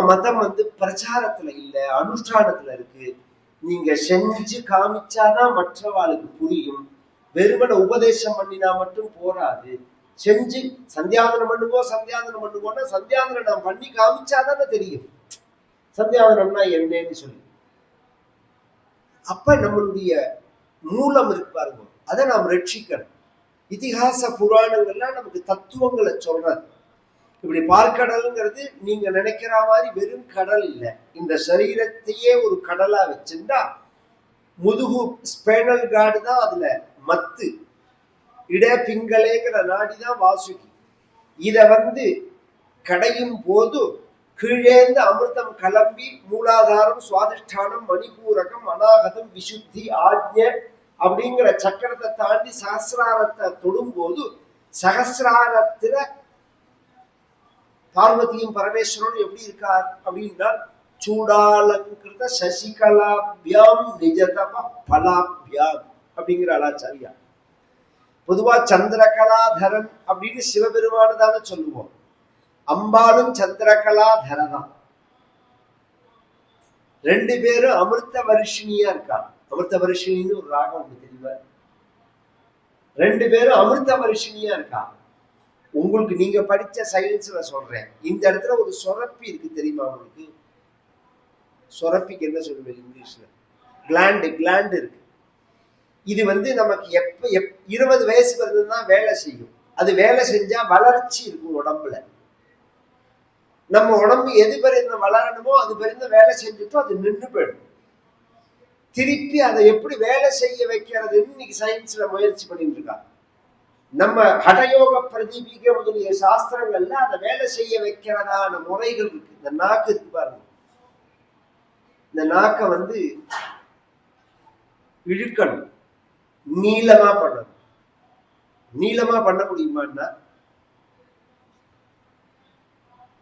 மதம் வந்து பிரச்சாரத்துல இல்ல அனுஷ்டானத்துல இருக்கு. நீங்க செஞ்சு காமிச்சாதான் மற்றவாளுக்கு புரியும். வெறுமனை உபதேசம் பண்ணினா மட்டும் போராது. செஞ்சு சந்தியாதனம் பண்ணுவோம் சந்தியாதனம் பண்ணுவோம்னா சந்தியாதனம் நான் பண்ணி காமிச்சாதானே தெரியும். சந்தியாதனம்னா என்னன்னு சொல்லி. அப்ப நம்மளுடைய மூலம் இருக்கு பாருங்க. அதை நாம் ரட்சிக்கணும். இதிகாச புராணங்கள்லாம் நமக்கு தத்துவங்களை சொல்றது இப்படி பார்க்கடலுங்கிறது நீங்க நினைக்கிற மாதிரி வெறும் கடல் இல்லை. இந்த சரீரத்தையே ஒரு கடலா வச்சிருந்தா முதுகு ஸ்பேனல் கார்டு தான் அதுல மத்து. இட பிங்களேங்கிற நாடிதான் வாசுகி. இத வந்து கடையும் போது கீழேந்து அமிர்தம் கிளம்பி மூலாதாரம் சுவாதிஷ்டானம் மணிபூரகம் அநாகதம் விசுத்தி ஆஜ்ய அப்படிங்கிற சக்கரத்தை தாண்டி சகசிராரத்தை தொடும்போது சகசிராரத்துல பார்வதியும் பரமேஸ்வரனும் எப்படி இருக்கார் அப்படின்னா சூடாலங்கிருத சசிகலாபியாம் நிஜதப பலாபியாம் அப்படிங்கிற ஆச்சாரியா பொதுவா சந்திரகலாதரன் அப்படின்னு சிவபெருமானு தானே சொல்லுவோம். அம்பாலும் சந்திரகலாதரதான் ரெண்டு பேரும் அமிர்த வருஷினியா இருக்காங்க. அமிர்த வருஷினின்னு ஒரு ராகம் ஒண்ணு தெரியுமா? ரெண்டு பேரும் அமிர்த வருஷினியா இருக்காங்க. உங்களுக்கு நீங்க படிச்ச சயின்ஸ்ல சொல்றேன். இந்த இடத்துல ஒரு சொரப்பி இருக்கு தெரியுமா உங்களுக்கு? சொரப்பிக்கு என்ன சொல்லுவேன் இங்கிலீஷ்ல? கிளாண்டு கிளாண்டு இருக்கு. இது வந்து நமக்கு எப்ப எப் இருபது வயசு வருதுன்னா வேலை செய்யும். அது வேலை செஞ்சா வளர்ச்சி இருக்கும் உடம்புல. நம்ம உடம்பு எது பெருந்த வளரணுமோ அது பெருந்த வேலை செஞ்சுட்டோ அது நின்று போயிடும். திருப்பி அதை எப்படி வேலை செய்ய வைக்கிறதுன்னு இன்னைக்கு சயின்ஸ்ல முயற்சி பண்ணிட்டு இருக்காங்க. நம்ம ஹடயோக பிரதீபிக முதலிய சாஸ்திரங்கள்ல அதை வேலை செய்ய வைக்கிறதான முறைகள் இருக்கு. இந்த நாக்கு இருக்கு பாருங்க. இந்த நாக்கை வந்து இழுக்கணும். நீளமா பண்ணணும். நீளமா பண்ண முடியுமான்னா?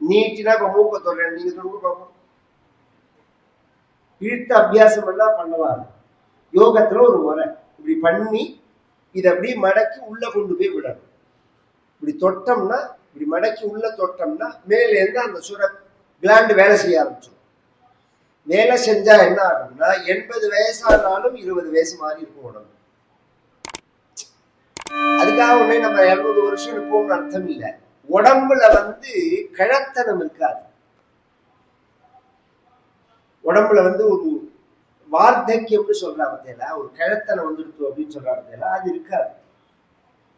நீட்டினா இப்ப மூக்க தொடர நீங்க தொடுங்க பார்ப்போம் இழுத்த அபியாசம் பண்ணா பண்ணலாம் யோகத்துல ஒரு முறை. இப்படி பண்ணி இதை அப்படியே மடக்கி உள்ள கொண்டு போய் விடணும். இப்படி தொட்டோம்னா இப்படி மடக்கி உள்ள தொட்டோம்னா மேலேருந்து அந்த சுர கிளாண்டு வேலை செய்ய ஆரம்பிச்சிடும். வேலை செஞ்சா என்ன ஆகும்னா எண்பது வயசானாலும் இருபது வயசு மாதிரி இருக்கும் உடம்பு. அதுக்காக உடனே நம்ம இருநூறு வருஷம் இருப்போம்னு அர்த்தம் இல்லை. உடம்புல வந்து கிழத்தனம் இருக்காது. உடம்புல வந்து ஒரு வார்த்தக்கியம்னு சொல்றா பத்தியில ஒரு கிழத்தனை வந்துடுத்து அப்படின்னு சொல்ற பத்தியில அது இருக்காது.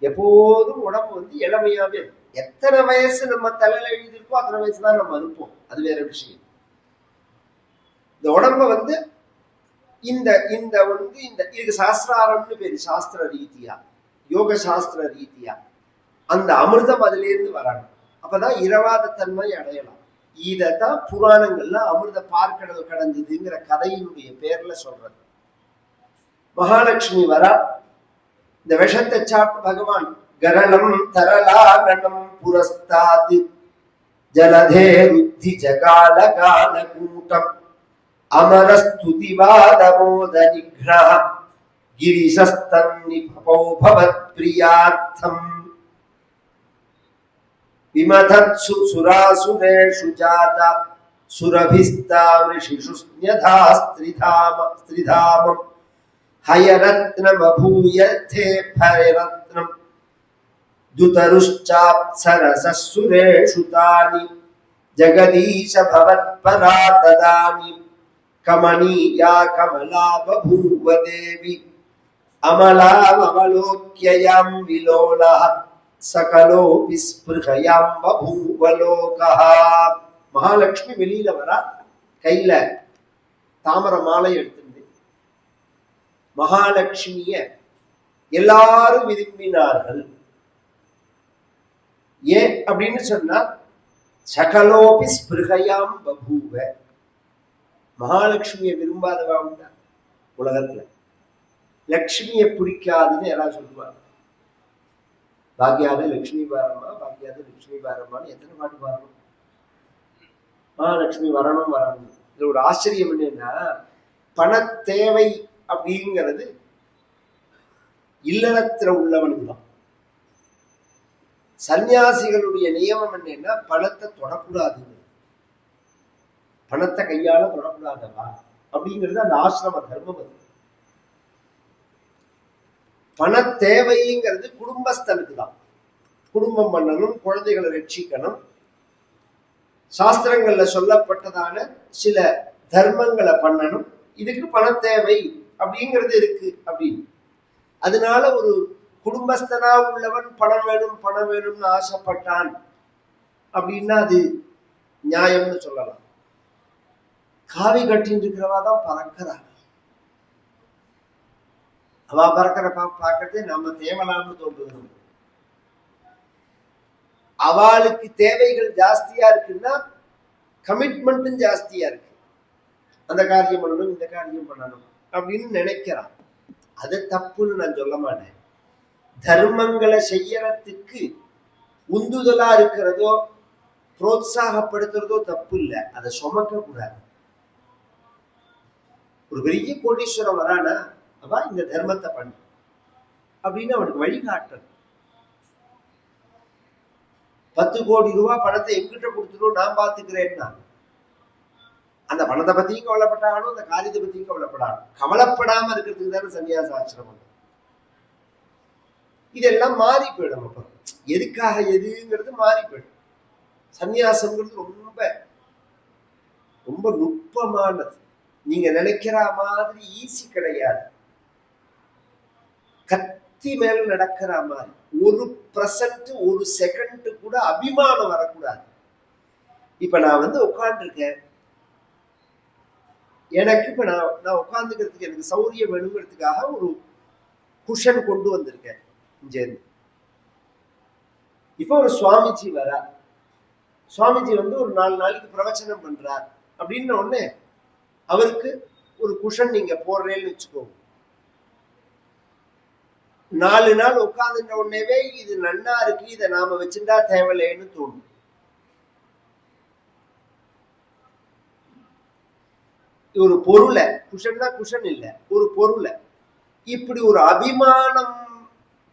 எப்போதும் உடம்பு வந்து இளமையாவே எத்தனை வயசு நம்ம தலையில எழுதிருக்கோ அத்தனை வயசு தான் நம்ம இருப்போம். அது வேற விஷயம். இந்த உடம்ப வந்து இந்த இந்த வந்து இந்த இதுக்கு சாஸ்திராரம்னு பேரு சாஸ்திர ரீதியா யோக சாஸ்திர ரீதியா. அந்த அமிர்தம் அதுல இருந்து வரணும் அப்பதான் இரவாத தன்மை அடையலாம். இதை தான் புராணங்கள்ல அமிர்த பார்க்கடல் கடந்ததுங்கிற கதையினுடைய பேர்ல சொல்றது மகாலட்சுமி வரா இந்த விஷத்தை சாப்பிட்டு பகவான் கரணம் தரலாரணம் புரஸ்தாதி ஜலதே ருத்தி ஜகால கால கூட்டம் அமரஸ்துதிவாதமோத நிகிரா கிரிசஸ்தன்னிபவத் பிரியார்த்தம் ఇమధత్సు సురాసురేషు జాత సురభిస్తామృషిషు స్న్యథా స్త్రిధామ స్త్రిధామం హయరత్నమభూయర్థే భయరత్నం దుతరుశ్చాప్సరససురేషు తాని జగదీశ భవత్పరా తదాని కమనీయా కమలా బభూవ దేవి అమలామలోక్యయాం విలోలః சகலோபி ஸ்பிருகயாம்பூவலோகா மகாலட்சுமி வெளியில வரா கையில தாமர மாலை எடுத்துட்டு. மகாலட்சுமிய எல்லாரும் விரும்பினார்கள். ஏன் அப்படின்னு சொன்னா சகலோபி ஸ்பிருகையாம் பபூவ மகாலட்சுமியை விரும்பாதவா உண்டா? உலகத்துல. லட்சுமியை பிடிக்காதுன்னு எல்லாம் சொல்லுவாங்க. பாக்யாத லட்சுமி பாரமா பாக்யாத லட்சுமி பாரமான்னு எத்தனை பாட்டு பாடணும்? மகாலட்சுமி வரணும் வரணும். இதுல ஒரு ஆச்சரியம் என்னன்னா பண தேவை அப்படிங்கிறது இல்லறத்துல உள்ளவனுக்கு தான். சன்னியாசிகளுடைய நியமம் என்னன்னா பணத்தை தொடக்கூடாதுன்னு. பணத்தை கையால தொடக்கூடாதவா? அப்படிங்கிறது அந்த ஆசிரம தர்மம் அது. பண தேவைங்கிறது குடும்பஸ்தனுக்கு தான் குடும்பம் பண்ணணும் குழந்தைகளை ரட்சிக்கணும். சாஸ்திரங்கள்ல சொல்லப்பட்டதான சில தர்மங்களை பண்ணணும். இதுக்கு பண தேவை அப்படிங்கிறது இருக்கு அப்படின்னு. அதனால ஒரு குடும்பஸ்தனா உள்ளவன் பணம் வேணும் பணம் வேணும்னு ஆசைப்பட்டான் அப்படின்னா அது நியாயம்னு சொல்லலாம். காவி கட்டின்னு இருக்கிறவா தான் பறக்கிறா அவ பறக்கிற பா பார்க்கறதே நம்ம தேவலாம்னு தோன்றுகிறோம் அவளுக்கு தேவைகள் ஜாஸ்தியா இருக்குன்னா கமிட்மெண்ட்டும் ஜாஸ்தியா இருக்கு. அந்த காரியம் பண்ணணும் இந்த காரியம் பண்ணணும் அப்படின்னு நினைக்கிறான். அது தப்புன்னு நான் சொல்ல மாட்டேன். தர்மங்களை செய்யறதுக்கு உந்துதலா இருக்கிறதோ புரோத்சாகப்படுத்துறதோ தப்பு இல்லை. அதை சுமக்க கூடாது ஒரு பெரிய கோடீஸ்வரம் வரானா அவ இந்த தர்மத்தை பண்ணு. அப்படின்னு அவனுக்கு வழிகாட்டணும் பத்து கோடி ரூபாய் பணத்தை எங்கிட்ட கொடுத்துடும் நான் பார்த்துக்கிறேன்னா அந்த பணத்தை பத்தியும் கவலைப்பட்டாலும் அந்த காரியத்தை பத்தியும் கவலைப்படாலும் கவலைப்படாம இருக்கிறதுக்கு தானே சன்னியாச ஆசிரமம் இதெல்லாம் மாறி போயிடும் அப்புறம் எதுக்காக எதுங்கிறது மாறி போயிடும். சன்னியாசம்ங்கிறது ரொம்ப ரொம்ப நுட்பமானது. நீங்க நினைக்கிற மாதிரி ஈஸி கிடையாது. கத்தி மேல நடக்கிற மாதிரி. ஒரு பிரசன்ட் ஒரு செகண்ட் கூட அபிமானம் வரக்கூடாது. இப்ப நான் வந்து உட்காந்துருக்கேன் எனக்கு இப்ப நான் நான் உட்காந்துக்கிறதுக்கு எனக்கு சௌரியம் வேணுங்கிறதுக்காக ஒரு குஷன் கொண்டு வந்திருக்கேன். இங்கேருந்து. இப்போ ஒரு சுவாமிஜி வர. சுவாமிஜி வந்து ஒரு நாலு நாளைக்கு பிரவச்சனம் பண்றார். அப்படின்ன உடனே அவருக்கு ஒரு குஷன் நீங்க போடுறேன்னு வச்சுக்கோங்க. நாலு நாள் உட்கார்ந்துட்ட உடனேவே இது நன்னா இருக்கு இதை நாம வச்சுட்டா தேவையில்லைன்னு தோணும். ஒரு பொருளை குஷன் தான் குஷன் இல்லை ஒரு பொருளை. இப்படி ஒரு அபிமானம்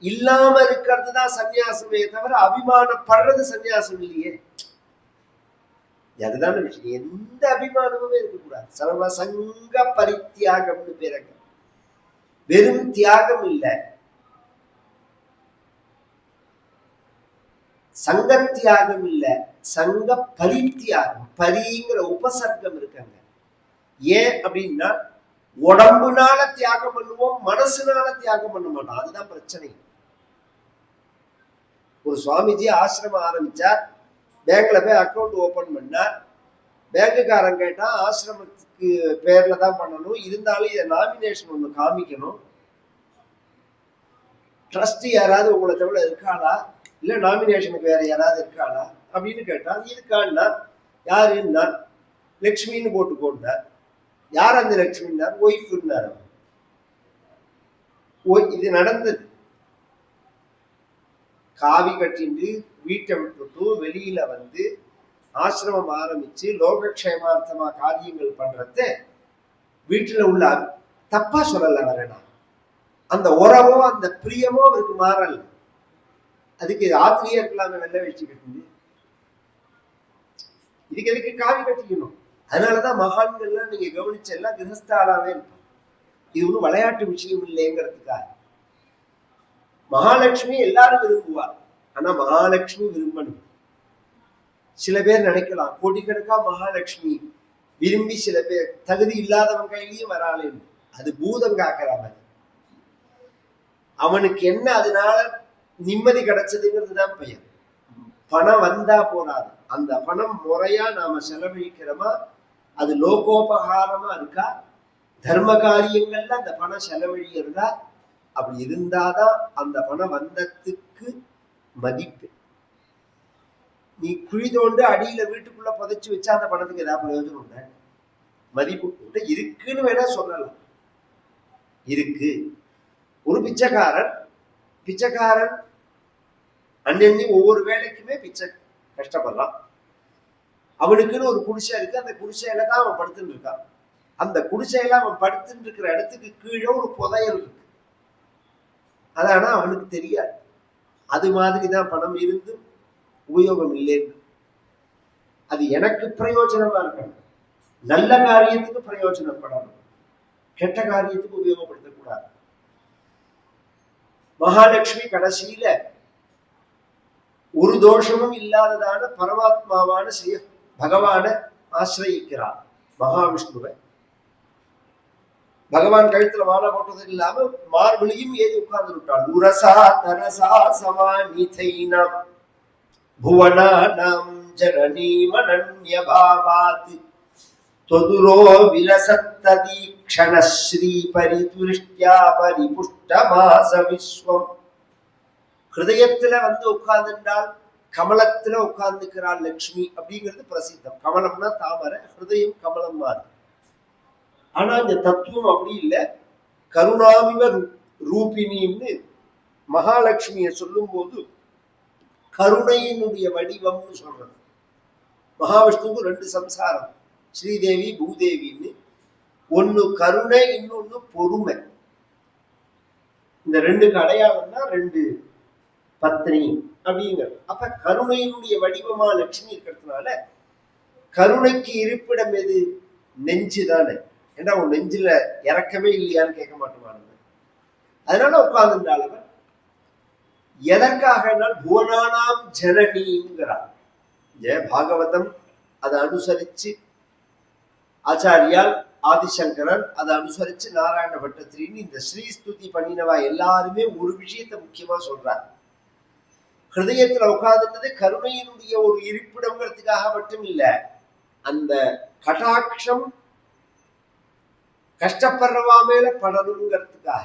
இல்லாம இருக்கிறது தான் சன்னியாசமே தவிர அபிமானப்படுறது சன்னியாசம் இல்லையே. அதுதான விஷயம். எந்த அபிமானமுமே இருக்கக்கூடாது. சர்வசங்க பரித்தியாகம்னு பேரங்க வெறும் தியாகம் இல்லை. சங்க தியாகம் இல்ல சங்க பரித்தியாகம் பரிங்கிற உபசர்க்கம் இருக்காங்க. ஏன் அப்படின்னா உடம்புனால தியாகம் பண்ணுவோம் மனசுனால தியாகம் பண்ண மாட்டோம். அதுதான் பிரச்சனை. ஒரு சுவாமிஜி ஆசிரமம் ஆரம்பிச்சார். பேங்க்ல போய் அக்கௌண்ட் ஓபன் பண்ணார். பேங்குக்காரன் கேட்டா ஆசிரமத்துக்கு பேர்ல தான் பண்ணணும். இருந்தாலும் இதை நாமினேஷன் ஒண்ணு காமிக்கணும். ட்ரஸ்ட் யாராவது உங்களை தவிர இருக்காளா? இல்ல நாமினேஷனுக்கு வேற யாராவது இருக்காளா? அப்படின்னு கேட்டா இருக்கான்னா யாருன்னா லக்ஷ்மின்னு போட்டு போட்டார். யார் அந்த லட்சுமின்னார் ஒய்ஃப்னார் ஓய் இது நடந்தது. காவி கட்டிண்டு வீட்டை விட்டுட்டு வெளியில வந்து ஆசிரமம் ஆரம்பிச்சு லோகக்ஷேமார்த்தமா காரியங்கள் பண்றத வீட்டுல உள்ள தப்பா சொல்லல வரேனா அந்த உறவோ அந்த பிரியமோ அவருக்கு மாறல. அதுக்கு ஆத்திரியா இருக்கலாம் வெள்ள வச்சு கட்டுது இதுக்கு எதுக்கு காவி கட்டிக்கணும்? அதனாலதான் மகான்கள்லாம் நீங்க கவனிச்ச எல்லாம் கிரகஸ்தாலாவே இருப்பாங்க. இது ஒன்றும் விளையாட்டு விஷயம் இல்லைங்கிறதுக்காக. மகாலட்சுமி எல்லாரும் விரும்புவார். ஆனா மகாலட்சுமி விரும்பணும். சில பேர் நினைக்கலாம் கோடிக்கணக்கா மகாலட்சுமி விரும்பி சில பேர் தகுதி இல்லாதவங்க கையிலயும் வராளேன்னு. அது பூதம் காக்கிற மாதிரி. அவனுக்கு என்ன அதனால நிம்மதி கிடைச்சதுங்கிறது தான் பெயர். பணம் வந்தா போறாது அந்த பணம் முறையா நாம செலவழிக்கிறோமா? அது லோகோபகாரமா இருக்கா? தர்ம காரியங்கள்ல அந்த பணம் செலவழிக்கிறதா? அப்படி இருந்தாதான் அந்த பணம் வந்ததுக்கு மதிப்பு. நீ குழி தோண்டு அடியில வீட்டுக்குள்ள புதைச்சு வச்சா அந்த பணத்துக்கு ஏதாவது பிரயோஜனம் உண்டா? மதிப்பு இருக்குன்னு வேணா சொல்லலாம். இருக்கு. ஒரு பிச்சைக்காரன் பிச்சைக்காரன் அன்னி ஒவ்வொரு வேலைக்குமே பிச்சை கஷ்டப்படுறான். அவனுக்குன்னு ஒரு குடிசை இருக்கு அந்த குடிசையில தான் அவன் படுத்துட்டு இருக்கான். அந்த குடிசையில அவன் படுத்துட்டு இருக்கிற இடத்துக்கு கீழே ஒரு புதையல் இருக்கு. அது ஆனா அவனுக்கு தெரியாது. அது மாதிரி தான் பணம் இருந்தும் உபயோகம் இல்லைன்னு அது எனக்கு பிரயோஜனமா இருக்கணும். நல்ல காரியத்துக்கு பிரயோஜனப்படணும். கெட்ட காரியத்துக்கு உபயோகப்படுத்த மகாலட்சுமி கடைசியில ஒரு தோஷமும் இல்லாததான பரமாத்மாவான ஸ்ரீ பகவான ஆசிரயிக்கிறார் மகாவிஷ்ணுவை பகவான் கழுத்துல மாலை போட்டது இல்லாம மார்பிளையும் ஏறி உட்கார்ந்து விட்டாள் உரசா தரசா சமா நிதை நாம் புவனா நாம் ஜனநீ மனன்யபாவாத் தொதுரோ விலசத் விலசத்ததீக்ஷணஸ்ரீ பரிபுஷ்டமாச விஸ்வம் ஹிருதயத்துல வந்து உட்கார்ந்துட்டால் கமலத்துல உட்கார்ந்துக்கிறாள் லக்ஷ்மி அப்படிங்கிறது பிரசித்தம் கமலம்னா தாமரை ஹிருதயம் கமலம் மாதிரி ஆனா இந்த தத்துவம் அப்படி இல்லை கருணாமிவ ரூ- மகாலட்சுமிய சொல்லும் சொல்லும்போது கருணையினுடைய வடிவம்னு சொல்றது மகாவிஷ்ணுவுக்கு ரெண்டு சம்சாரம் ஸ்ரீதேவி பூதேவின்னு ஒண்ணு கருணை இன்னொன்னு பொறுமை. இந்த ரெண்டு அடையாளம் தான் ரெண்டு பத்னி அப்படிங்கிறது அப்ப கருணையினுடைய வடிவமா லட்சுமி இருக்கிறதுனால கருணைக்கு இருப்பிடம் எது? நெஞ்சு தானே. ஏன்னா உன் நெஞ்சில இறக்கவே இல்லையான்னு கேட்க மாட்டேமானது அதனால உட்கார்ந்துட்டாள் அவன் எதற்காக புவனானாம் ஜனனிங்கிறார் ஜெய பாகவதம் அதை அனுசரிச்சு ஆச்சாரியால் ஆதிசங்கரன் அதை அனுசரிச்சு நாராயண பட்டத்திரின்னு இந்த ஸ்ரீஸ்துதி பண்ணினவா எல்லாருமே ஒரு விஷயத்தை முக்கியமா சொல்றாங்க ஹிருதயத்துல உட்கார்ந்துட்டது கருணையினுடைய ஒரு இருப்பிடங்கிறதுக்காக மட்டும் இல்ல அந்த கடாட்சம் கஷ்டப்படுறவா மேல படணுங்கிறதுக்காக.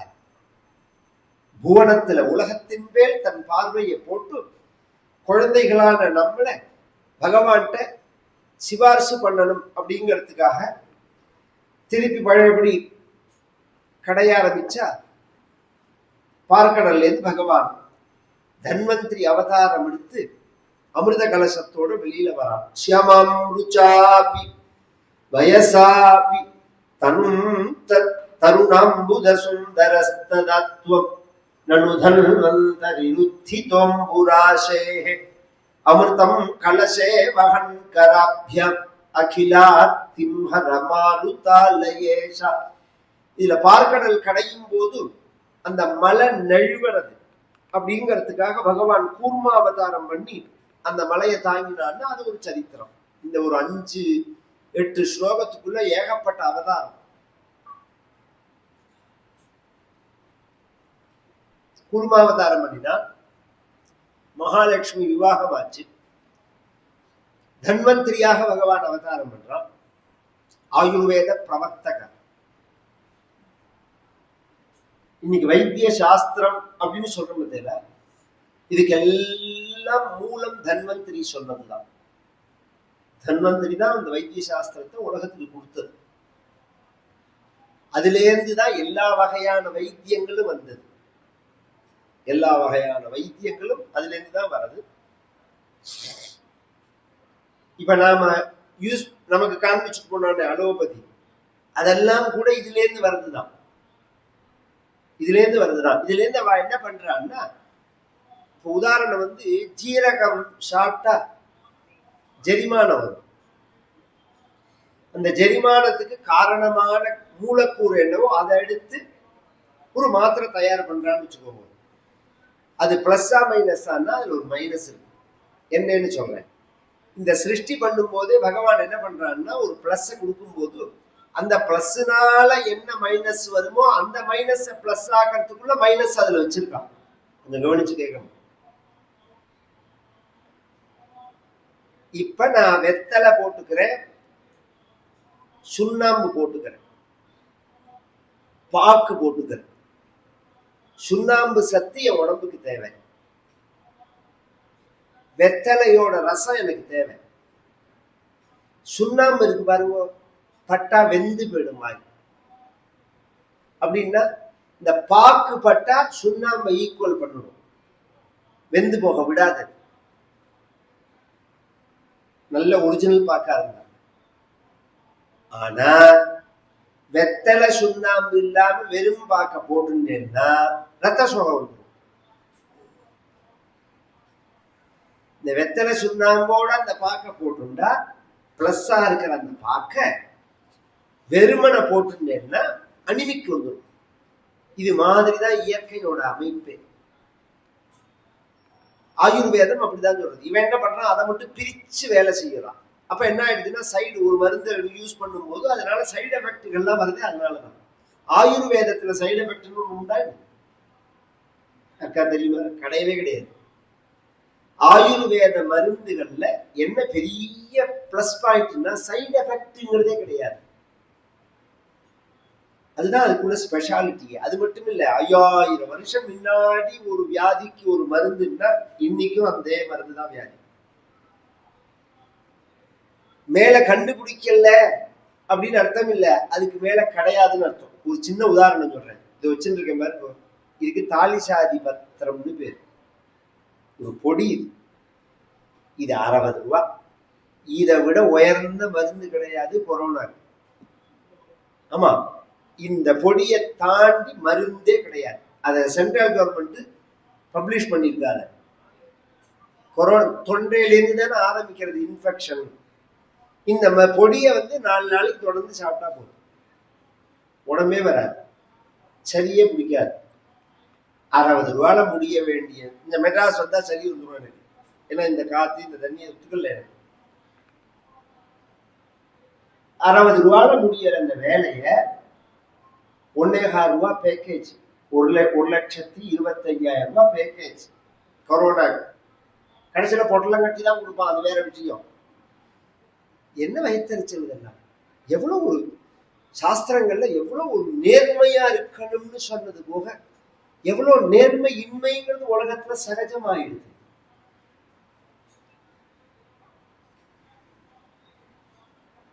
புவனத்துல உலகத்தின் மேல் தன் பார்வையை போட்டு குழந்தைகளான நம்மளை பகவான்கிட்ட சிபாரிசு பண்ணணும் அப்படிங்கிறதுக்காக திருப்பி பழையபடி கடைய ஆரம்பிச்சா பார்க்கடல்ல இருந்து பகவான் தன்வந்திரி அவதாரம் எடுத்து அமிர்த கலசத்தோட வெளியில வரான். சியமம் ருச்சாபி வயசாபி தனும் தத் தருணாம்புத சுந்தரஸ்ததத்வம் நனு தன்வந்தரிருத்திதோம்புராசேः அமிர்தம் கலசே வகன் கராபியம் அகிலாத்திம்ஹரமாருதாலயேஷா இதுல பார்க்கடல் கடையும் போது அந்த மலை நழுவறது அப்படிங்கிறதுக்காக பகவான் கூர்மா அவதாரம் பண்ணி அந்த மலையை தாங்கினான்னா அது ஒரு சரித்திரம். இந்த ஒரு அஞ்சு எட்டு ஸ்லோகத்துக்குள்ள ஏகப்பட்ட அவதாரம். கூர்மாவதாரம் பண்ணினா மகாலட்சுமி விவாகமாச்சு. தன்வந்திரியாக பகவான் அவதாரம் பண்றான். ஆயுர்வேத பிரவர்த்தகர். இன்னைக்கு வைத்திய சாஸ்திரம் அப்படின்னு சொல்றோம் தெரியல. இதுக்கு எல்லாம் மூலம் தன்வந்திரி சொன்னதுதான். தன்வந்திரி தான் அந்த வைத்திய சாஸ்திரத்தை உலகத்துக்கு கொடுத்தது. அதிலேருந்து தான் எல்லா வகையான வைத்தியங்களும் வந்தது. எல்லா வகையான வைத்தியங்களும் அதுல இருந்து தான் வருது இப்ப நாம யூஸ் நமக்கு காண்பிச்சுட்டு போனோட அலோபதி. அதெல்லாம் கூட இதுல இருந்து வருதுதான். இதுல இருந்து வருதுதான். இதுல இருந்து அவ என்ன பண்றான்னா இப்ப உதாரணம் வந்து ஜீரகம் சாப்பிட்டா ஜெரிமானம் வரும். அந்த ஜெரிமானத்துக்கு காரணமான மூலக்கூறு என்னவோ அதை எடுத்து ஒரு மாத்திரை தயார் பண்றான்னு வச்சுக்கோங்க. அது பிளஸ்ஸா மைனஸான்னா அதுல ஒரு மைனஸ் இருக்கு. என்னன்னு சொல்றேன். இந்த சிருஷ்டி பண்ணும்போதே பகவான் என்ன பண்றான்னா ஒரு பிளஸ் கொடுக்கும்போது அந்த பிளஸ்னால என்ன மைனஸ் வருமோ அந்த மைனஸ் பிளஸ் ஆக்கிறதுக்குள்ள மைனஸ் அதுல வச்சிருக்கான். கொஞ்சம் கவனிச்சு கேட்கணும் இப்ப நான் வெத்தலை போட்டுக்கிறேன் சுண்ணாம்பு போட்டுக்கிறேன் பாக்கு போட்டுக்கிறேன். சுண்ணாம்பு சத்து என் உடம்புக்கு தேவை. வெத்தலையோட ரசம் எனக்கு தேவை. சுண்ணாம்பு இருக்கு பாருங்க. பட்டா வெந்து போயிடும் வாய். அப்படின்னா இந்த பாக்கு பட்டா சுண்ணாம்பை ஈக்குவல் பண்ணணும். வெந்து போக விடாது. நல்ல ஒரிஜினல் பாக்கா இருந்தா. ஆனா வெத்தலை சுண்ணாம்பு இல்லாம வெறும் பாக்க போட்டுட்டேன்னா ரத்த சோகம் இந்த வெத்தலை சுண்ணாம்போட அந்த பாக்க போட்டுண்டா பிளஸ்ஸா இருக்கிற அந்த பாக்க வெறுமனை போட்டுட்டேன்னா அணிவிக்கு வந்துடும் இது மாதிரிதான் இயற்கையோட அமைப்பு. ஆயுர்வேதம் அப்படிதான் சொல்றது. இவன் என்ன பண்றான்? அதை மட்டும் பிரிச்சு வேலை செய்யறான். அப்ப என்ன ஆயிடுதுன்னா சைடு ஒரு மருந்து யூஸ் பண்ணும்போது அதனால சைடு எஃபெக்ட்கள்லாம் வருது அதனாலதான். ஆயுர்வேதத்துல சைடு எஃபெக்ட்னு உண்டா அக்கா தெரியுமா? கிடையவே கிடையாது. ஆயுர்வேத மருந்துகள்ல என்ன பெரிய பிளஸ் பாயிண்ட்னா சைடு எஃபெக்ட்ங்கிறதே கிடையாது. அதுதான் அதுக்குள்ள ஸ்பெஷாலிட்டி அது மட்டும் இல்ல ஐயாயிரம் வருஷம் முன்னாடி ஒரு வியாதிக்கு ஒரு மருந்துன்னா இன்னைக்கும் அதே மருந்து தான் வியாதி. மேல கண்டுபிடிக்கல அப்படின்னு அர்த்தம் இல்ல அதுக்கு மேல கிடையாதுன்னு அர்த்தம். ஒரு சின்ன உதாரணம் சொல்றேன். இதை வச்சுருக்கேன் மாதிரி இதுக்கு தாலிசாதி பத்திரம்னு பேர். ஒரு பொடி இது. இது அறுபது ரூபா. இதை விட உயர்ந்த மருந்து கிடையாது கொரோனா ஆமா. இந்த பொடியை தாண்டி மருந்தே கிடையாது. அதை சென்ட்ரல் கவர்மெண்ட் பப்ளிஷ் பண்ணியிருக்காரு கொரோனா தொண்டையிலேருந்து தானே ஆரம்பிக்கிறது இன்ஃபெக்ஷன் இந்த ம- பொடியை வந்து நாலு நாளைக்கு தொடர்ந்து சாப்பிட்டா போதும். உடம்பே வராது. சரியே பிடிக்காது. அறுபது ரூபால முடிய வேண்டிய இந்த மெட்ராஸ் வந்தா சரி வந்துடும் எனக்கு ஏன்னா இந்த காத்து இந்த தண்ணியை ஒத்துக்கல எனக்கு. அறுபது ரூபால முடியற அந்த வேலைய ஒன்னேகால் ரூபா பேக்கேஜ் ஒரு ஒரு லட்சத்தி இருபத்தஞ்சாயிரம் ரூபாய் பேக்கேஜ் கொரோனா கடைசியில பொட்டலம் கட்டி தான் கொடுப்பான். அது வேற விஷயம். என்ன வயத்தறிச்சல் இதெல்லாம்? எவ்வளவு ஒரு சாஸ்திரங்கள்ல எவ்வளவு ஒரு நேர்மையா இருக்கணும்னு சொன்னது போக எவ்வளவு நேர்மை இன்மைங்கிறது உலகத்துல சகஜமாயிடுது.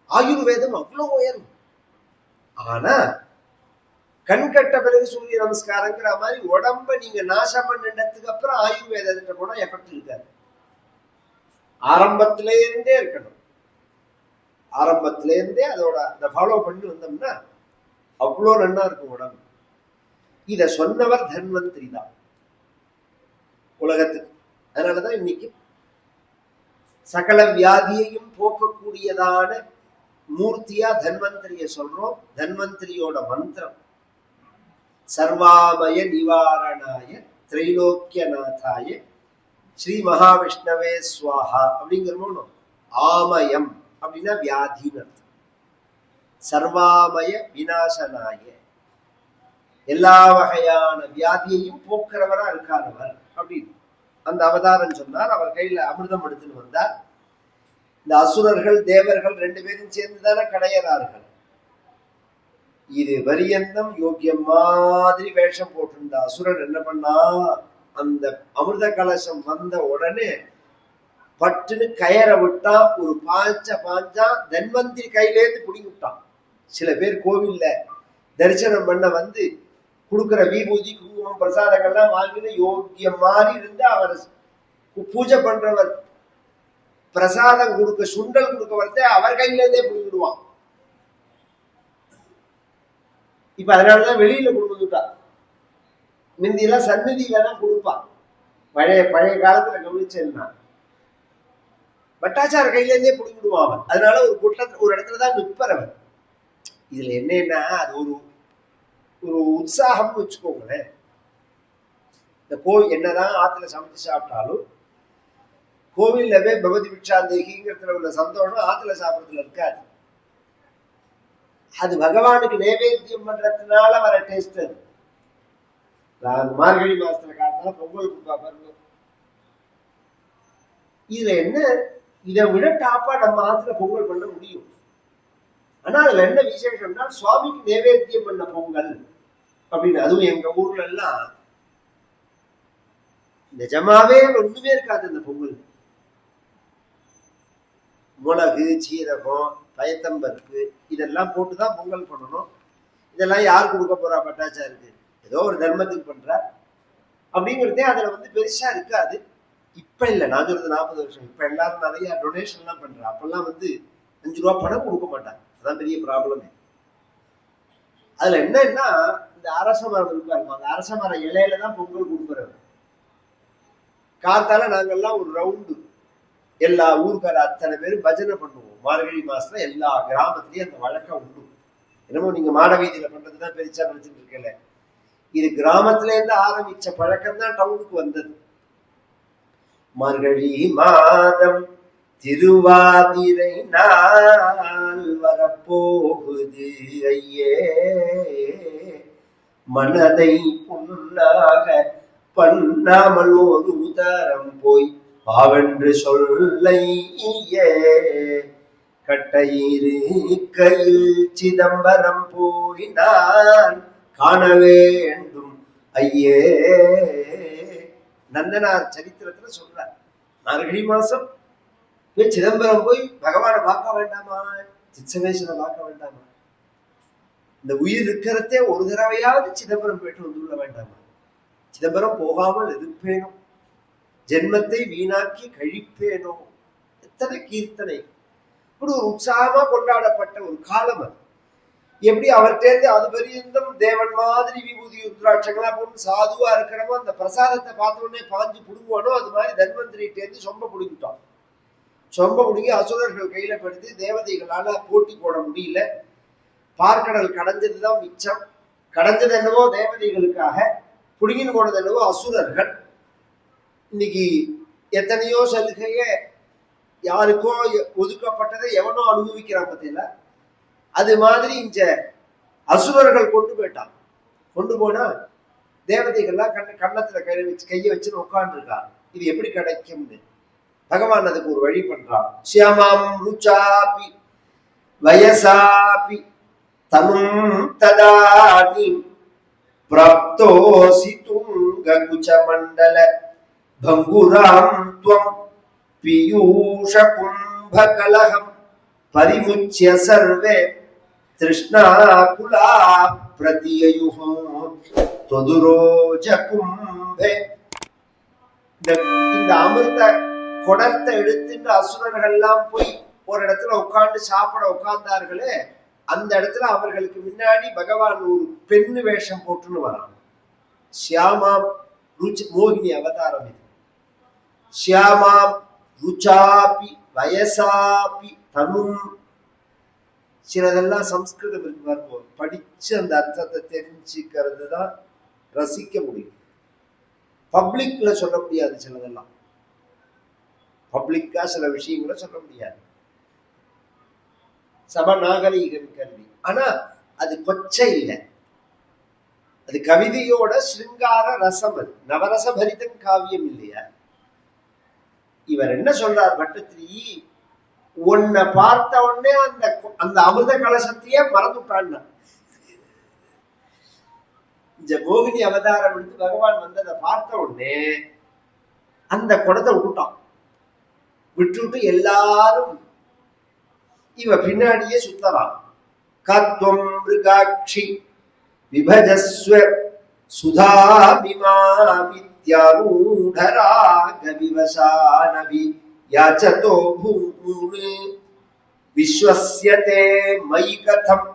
ஆயுர்வேதம் அவ்வளவு உயரும் ஆனா கண் கட்ட பிறகு சூரிய நமஸ்காரங்கிற மாதிரி உடம்ப நீங்க நாசம் பண்ணினதுக்கு அப்புறம் ஆயுர்வேதத்துல கூட எஃபெக்ட் இருக்காது. ஆரம்பத்திலே இருந்தே இருக்கணும். ஆரம்பத்தில இருந்தே அதோட அதை ஃபாலோ பண்ணி வந்தோம்னா அவ்வளோ நன்னா இருக்கும் உடம்பு. இத சொன்னவர் தன்வந்திரி தான். உலகத்துக்கு. அதனாலதான் இன்னைக்கு சகல வியாதியையும் போக்கக்கூடியதான மூர்த்தியா தன்வந்திரிய சொல்றோம். தன்வந்திரியோட மந்திரம். சர்வாமய நிவாரணாய திரைலோக்கியநாதாய ஸ்ரீ மகாவிஷ்ணவே ஸ்வாஹா அப்படிங்கிறோம் ஆமயம் அப்படின்னா வியாதின்னு அர்த்தம். சர்வாமய விநாசனாய எல்லா வகையான வியாதியையும் போக்குறவரா இருக்காரவர் அப்படின்னு. அந்த அவதாரம் சொன்னார். அவர் கையில அமிர்தம் எடுத்துன்னு வந்தார். இந்த அசுரர்கள் தேவர்கள் ரெண்டு பேரும் சேர்ந்து தானே கடையறார்கள். இது வரியந்தம் யோக்கியம் மாதிரி வேஷம் போட்டிருந்த அசுரன் என்ன பண்ணா அந்த அமிர்த கலசம் வந்த உடனே பட்டுன்னு கயற விட்டா ஒரு பாஞ்ச பாஞ்சா தன்வந்திரி கையிலேருந்து பிடிங்கி விட்டான் சில பேர் கோவில்ல தரிசனம் பண்ண வந்து கொடுக்குற விபூதி குங்குமம் பிரசாதங்கள்லாம் வாங்கின யோக்கியம் மாதிரி இருந்து அவர் பூஜை பண்றவர். பிரசாதம் கொடுக்க சுண்டல் கொடுக்க வரத அவர் கையில இருந்தே பிடிங்கிடுவான். இப்ப அதனாலதான் வெளியில கொண்டு வந்துட்டா. முந்தியெல்லாம் சந்நிதியில தான் கொடுப்பான் பழைய பழைய காலத்துல கவனிச்சேன்னா. பட்டாச்சார கையில இருந்தே பிடிங்கிடுவான் அவன். அதனால ஒரு குற்ற ஒரு இடத்துலதான் நிற்பர் அவன் இதுல என்னன்னா அது ஒரு ஒரு உற்சாகம்னு வச்சுக்கோங்களேன். இந்த கோவில் என்னதான் ஆத்துல சமைச்சு சாப்பிட்டாலும் கோவில்லவே பகவதி பிக்ஷாந்தேகிங்கிறதுல உள்ள சந்தோஷம் ஆத்துல சாப்பிட்றதுல இருக்காது. அது பகவானுக்கு நைவேத்தியம் பண்றதுனால வர டேஸ்ட் அது. நான் மார்கழி மாசத்துல காட்டினா பொங்கல் கொடுப்பா பாருங்க. இதுல என்ன? இதை விட டாப்பா நம்ம ஆத்துல பொங்கல் பண்ண முடியும். ஆனா அதுல என்ன விசேஷம்னா சுவாமிக்கு நைவேத்தியம் பண்ண பொங்கல். அப்படின்னு. அதுவும் எங்க ஊர்ல எல்லாம் நிஜமாவே ஒண்ணுமே இருக்காது இந்த பொங்கல். மிளகு சீரகம் பயத்தம்பருப்பு இதெல்லாம் போட்டுதான் பொங்கல் பண்ணணும். இதெல்லாம் யார் கொடுக்க போறா பட்டாச்சாருக்கு? ஏதோ ஒரு தர்மத்துக்கு பண்றா. அப்படிங்கிறதே அதுல வந்து பெருசா இருக்காது. இப்ப இல்ல நான் சொல்றது நாற்பது வருஷம். இப்ப எல்லாரும் நிறைய டொனேஷன் எல்லாம் பண்றா. அப்பெல்லாம் வந்து அஞ்சு ரூபா பணம் கொடுக்க மாட்டாங்க அதான் பெரிய ப்ராப்ளமே அதுல என்னன்னா இந்த அரச மரம் இருக்கும் அந்த அரச மரம் இலையில தான் பொங்கல் கொடுக்குறவர் காத்தால நாங்கெல்லாம் ஒரு ரவுண்டு எல்லா ஊருக்கார அத்தனை பேரும் பஜனை பண்ணுவோம். மார்கழி மாசத்துல எல்லா கிராமத்துலயும் அந்த வழக்கம் உண்டு. என்னமோ நீங்க மாட வீதியில பண்றதுதான் பெருசா நினைச்சிட்டு இருக்கல இது கிராமத்துல இருந்து ஆரம்பிச்ச பழக்கம் தான் டவுனுக்கு வந்தது. மார்கழி மாதம் திருவாதிரை நாள் வரப்போகுது ஐயே. மனதை புண்ணாக பண்ணாமல் ஒரு உதாரம் போய் பாவென்று சொல்லையே கட்டையிரு கையில் சிதம்பரம் போய் நான் காண வேண்டும். ஐயே. நந்தனார் சரித்திரத்துல சொல்றார் மார்கழி மாசம் போய் சிதம்பரம் போய் பகவானை பார்க்க வேண்டாமா? சிச்சவேசனை பார்க்க வேண்டாமா? இந்த உயிர் இருக்கிறதே ஒரு தடவையாவது சிதம்பரம் போயிட்டு வந்துள்ள வேண்டாமா? சிதம்பரம் போகாமல் இருப்பேனோ? ஜென்மத்தை வீணாக்கி கழிப்பேனோ? எத்தனை கீர்த்தனை. இப்படி ஒரு உற்சாகமா கொண்டாடப்பட்ட ஒரு காலம் அது. எப்படி அவர்கிட்டேருந்து அது பெரியந்தம் தேவன் மாதிரி விபூதி ருத்ராட்சங்களா போட்டு சாதுவா இருக்கிறவோ அந்த பிரசாதத்தை பார்த்த உடனே பாஞ்சு புடுங்குவானோ அது மாதிரி தன்வந்திரிட்ட இருந்து சொம்ப புடுங்கிட்டோம் சொம்ப புடுங்கி அசுரர்கள் கையில படுத்து தேவதைகளால போட்டி போட முடியல. பார்க்கடல் கடைஞ்சதுதான் மிச்சம். கடைஞ்சது என்னவோ தேவதைகளுக்காக புடுங்கின்னு போனது என்னவோ அசுரர்கள். இன்னைக்கு எத்தனையோ சலுகைய யாருக்கோ ஒதுக்கப்பட்டதை எவனோ அனுபவிக்கிறான் பத்தியில அது மாதிரி இந்த அசுரர்கள் கொண்டு போயிட்டான். கொண்டு போனா தேவதைகள்லாம் கண்ண கண்ணத்துல கை வச்சு கையை வச்சுன்னு உட்காந்துருக்கான் இது எப்படி கிடைக்கும்னு. பகவான் அதுக்கு ஒரு வழி பண்றான். சியாமாம் ருச்சாபி வயசாபி तनुं तदानीं प्राप्तोऽसि तुङ्गकुचमण्डल भङ्गुरां त्वं पीयूषकुम्भकलहं परिमुच्य सर्वे तृष्णाकुला प्रतिययुः त्वदुरोजकुम्भे இந்த அமிர்த குடத்தை எடுத்துட்டு அசுரர்கள்லாம் போய் ஒரு இடத்துல உட்காந்து சாப்பிட உட்கார்ந்தார்களே அந்த இடத்துல அவர்களுக்கு முன்னாடி பகவான் ஒரு பெண்ணு வேஷம் போட்டுன்னு வராங்க. சியாமாம் ருச்சி மோகினி அவதாரம் இது. சியாமாம் ருச்சாபி வயசாபி தனும். சிலதெல்லாம் சம்ஸ்கிருதம் இருக்கு பாருங்க. படிச்சு அந்த அர்த்தத்தை தெரிஞ்சுக்கிறது தான் ரசிக்க முடியும். பப்ளிக்ல சொல்ல முடியாது சிலதெல்லாம். பப்ளிக்கா சில விஷயங்களை சொல்ல முடியாது. சமநாகரீகம் கல்வி. ஆனா அது கொச்சை இல்லை. அது கவிதையோட சிங்கார ரசம் அது. நவரச பரிதம் காவியம் இல்லையா? இவர் என்ன சொல்றார் பட்டத்திரி? உன்னை பார்த்த உடனே அந்த அந்த அமிர்த கலசத்தையே மறந்துட்டான் இந்த மோகினி அவதாரம் எடுத்து பகவான் வந்ததை பார்த்த உடனே அந்த குடத்தை விட்டுட்டான் விட்டுட்டு எல்லாரும் இவ பின்னாடியே சுத்தலாம். கத்வம் மிருகாட்சி விபஜஸ்வ சுதாபிமாமித்யாரூಢராகவிவசானபி யாச்சதோ பூமூணு. விஸ்வஸ்யதே மயி கதம்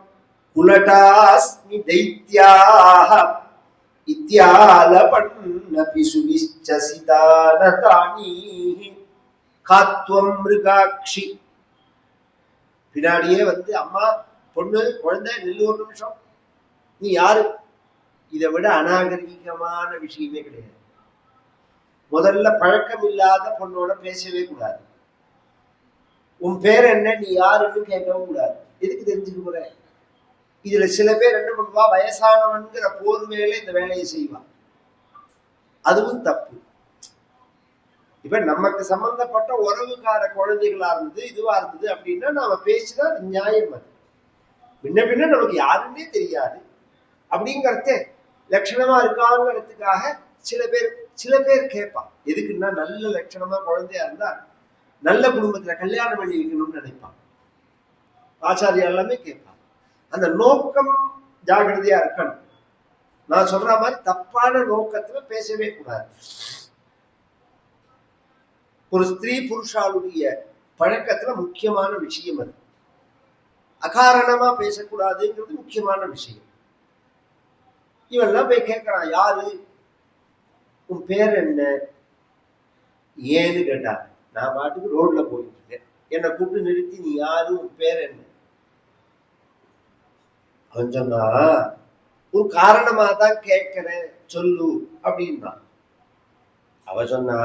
குலட்டாஸ்மி தைத்யாஹ இத்யாலபன்னபி சுவிச்சசிதானதானீ காத்வம் மிருகாட்சி பின்னாடியே வந்து அம்மா பொண்ணு குழந்தை நில்லு ஒரு நிமிஷம். நீ யாரு? இதை விட அநாகரிகமான விஷயமே கிடையாது. முதல்ல பழக்கம் இல்லாத பொண்ணோட பேசவே கூடாது. உன் பேர் என்ன நீ யாருன்னு கேட்கவும் கூடாது. எதுக்கு தெரிஞ்சுக்க போற? இதுல சில பேர் என்ன பண்ணுவா? வயசானவன்கிற போர்வையில இந்த வேலையை செய்வான் அதுவும் தப்பு. இப்ப நமக்கு சம்பந்தப்பட்ட உறவுக்கார குழந்தைகளா இருந்தது இதுவா இருந்தது அப்படின்னா நாம பேசினா நியாயம் அது. முன்ன பின்ன நமக்கு யாருன்னே தெரியாது. அப்படிங்கறத லட்சணமா இருக்காங்கிறதுக்காக சில பேர் சில பேர் கேட்பான். எதுக்குன்னா நல்ல லட்சணமா குழந்தையா இருந்தா நல்ல குடும்பத்துல கல்யாணம் பண்ணி வைக்கணும்னு நினைப்பான். ஆச்சாரியா எல்லாமே கேட்பான் அந்த நோக்கம் ஜாகிரதையா இருக்கணும். நான் சொல்ற மாதிரி தப்பான நோக்கத்துல பேசவே கூடாது. ஒரு ஸ்திரீ புருஷாளுடைய பழக்கத்துல முக்கியமான விஷயம் அது. அகாரணமா பேசக்கூடாதுங்கிறது முக்கியமான விஷயம். இவெல்லாம் போய் கேட்கறான் யாரு? உன் பேர் என்ன? ஏன்னு கேட்டா நான் பாட்டுக்கு ரோட்ல போயிட்டு இருக்கேன் என்னை கூப்பிட்டு நிறுத்தி நீ யாரு? உன் பேர் என்ன? அவன் சொன்னா ஒரு காரணமா தான் கேட்கிறேன் சொல்லு அப்படின்னா அவ சொன்னா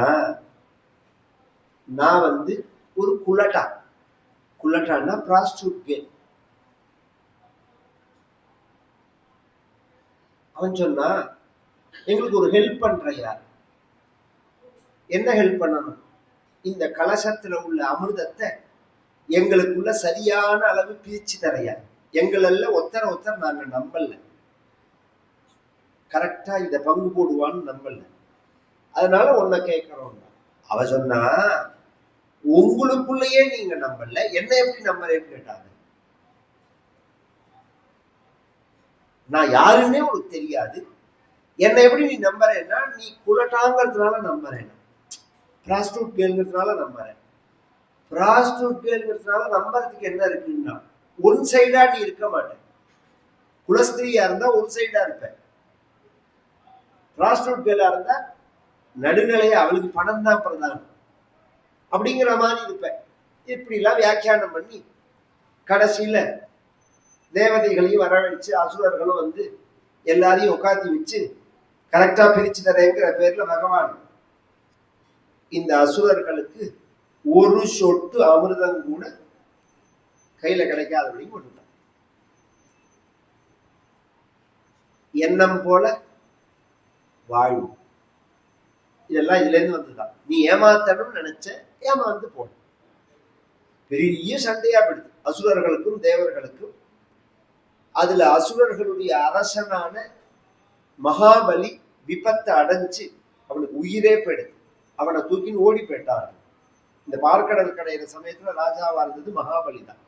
நான் வந்து ஒரு குலட்டா. குலட்டான்னா ப்ராஸ்டியூட் கேர்ள் அவன் சொன்னா எங்களுக்கு ஒரு ஹெல்ப் பண்றையா என்ன ஹெல்ப் பண்ணணும்? இந்த கலசத்துல உள்ள அமிர்தத்தை எங்களுக்குள்ள சரியான அளவு பிரிச்சு தரையா எங்களெல்லாம் ஒத்தர ஒத்தர் நாங்க நம்பல கரெக்டா இத பங்கு போடுவான்னு நம்பல அதனால உன்னை கேட்கிறோம் அவ சொன்னா உங்களுக்குள்ளேயே நீங்க நம்பல. என்ன எப்படி நம்புறேன்னு கேட்டாங்க. நான் யாருன்னே உனக்கு தெரியாது. என்னை எப்படி நீ நம்புறேன்னா நீ குலட்டாங்கிறதுனால நம்புறேன் பிராஸ்டியூட் கேளுங்கிறதுனால நம்புறேன். பிராஸ்டியூட் கேளுங்கிறதுனால நம்புறதுக்கு என்ன இருக்குன்னா ஒன் சைடா நீ இருக்க மாட்டேன். குலஸ்திரியா இருந்தா ஒரு சைடா இருப்பேன். பிராஸ்டியூட் கேளா இருந்தா நடுநிலையா அவளுக்கு பணம் தான் பிரதானம். அப்படிங்கிற மாதிரி இருப்பேன். இப்படிலாம் வியாக்கியானம் பண்ணி கடைசியில தேவதைகளையும் வரவழைச்சு அசுரர்களும் வந்து எல்லாரையும் உட்காந்து வச்சு கரெக்டா பிரிச்சு தரேங்கிற பேர்ல பகவான் இந்த அசுரர்களுக்கு ஒரு சொட்டு அமிர்தம் கூட கையில கிடைக்காதபடி கொண்டுட்டான் எண்ணம் போல வாழ்வு. இதெல்லாம் இதுல இருந்து வந்ததுதான். நீ ஏமாத்தணும்னு நினைச்ச ஏமாந்து போன பெரிய சண்டையா போயிடுது. அசுரர்களுக்கும் தேவர்களுக்கும். அதுல அசுரர்களுடைய அரசனான மகாபலி விபத்தை அடைஞ்சு அவனுக்கு உயிரே போயிடுது. அவனை தூக்கின்னு ஓடி போயிட்டார்கள் இந்த பார்க்கடல் கடையிற சமயத்துல ராஜாவா இருந்தது மகாபலி தான்.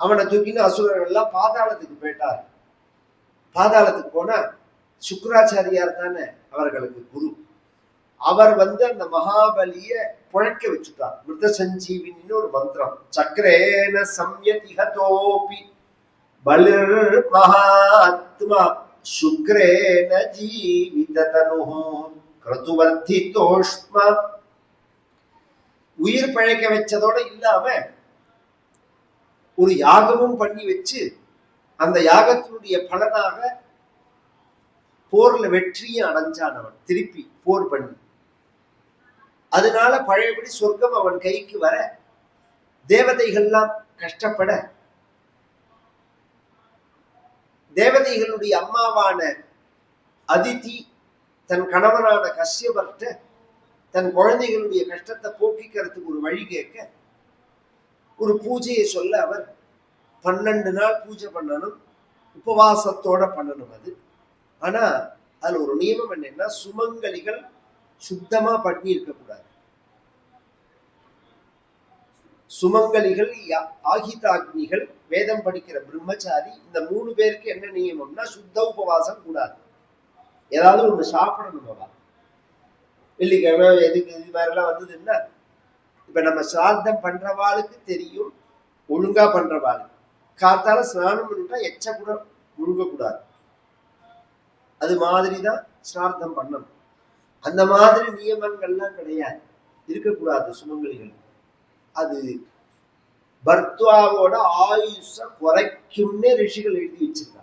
அவனை தூக்கின்னு அசுரர்கள் எல்லாம் பாதாளத்துக்கு போயிட்டார். பாதாளத்துக்கு போனா சுக்கராச்சாரியார் தானே அவர்களுக்கு குரு. அவர் வந்து அந்த மகாபலிய புழைக்க வச்சுட்டார். மிருத சஞ்சீவினின்னு ஒரு மந்திரம். சக்கரேன சம்யதிகதோபி பலிர் மகாத்மா. சுக்ரேன ஜீவிதனு கிரதுவர்த்திதோஷ்ம. உயிர் பிழைக்க வச்சதோட இல்லாம ஒரு யாகமும் பண்ணி வச்சு அந்த யாகத்தினுடைய பலனாக போர்ல வெற்றியை அடைஞ்சான் அவன். திருப்பி போர் பண்ணி. அதனால பழையபடி சொர்க்கம் அவன் கைக்கு வர. தேவதைகள்லாம் கஷ்டப்பட. தேவதைகளுடைய அம்மாவான அதிதி தன் கணவனான கஷ்யபர்கிட்ட தன் குழந்தைகளுடைய கஷ்டத்தை போக்கிக்கிறதுக்கு ஒரு வழி கேட்க ஒரு பூஜையை சொல்ல அவர் பன்னெண்டு நாள் பூஜை பண்ணணும் உபவாசத்தோட பண்ணணும் அது. ஆனா அதுல ஒரு நியமம் என்னன்னா சுமங்கலிகள் சுத்தமா பண்ணி இருக்கக்கூடாது. சுமங்கலிகள் யா- ஆகிதாக்னிகள் வேதம் படிக்கிற பிரம்மச்சாரி இந்த மூணு பேருக்கு என்ன நியமம்னா சுத்த உபவாசம் கூடாது. ஏதாவது ஒண்ணு சாப்பிடணும் அவ வெள்ளிக்கிழமை எதுக்கு இது மாதிரிலாம் வந்ததுன்னா இப்ப நம்ம சார்த்தம் பண்றவாளுக்கு தெரியும் ஒழுங்கா பண்றவாளுக்கு. காத்தால ஸ்நானம் பண்ணிட்டா எச்ச கூட முழுங்கக்கூடாது அது மாதிரிதான் சிரார்த்தம் பண்ணணும். அந்த மாதிரி நியமங்கள்லாம் கிடையாது. இருக்கக்கூடாது சுமங்கலிகள். அது பர்த்வாவோட ஆயுஷ குறைக்கும்னே ரிஷிகள் எழுதி வச்சிருக்காங்க.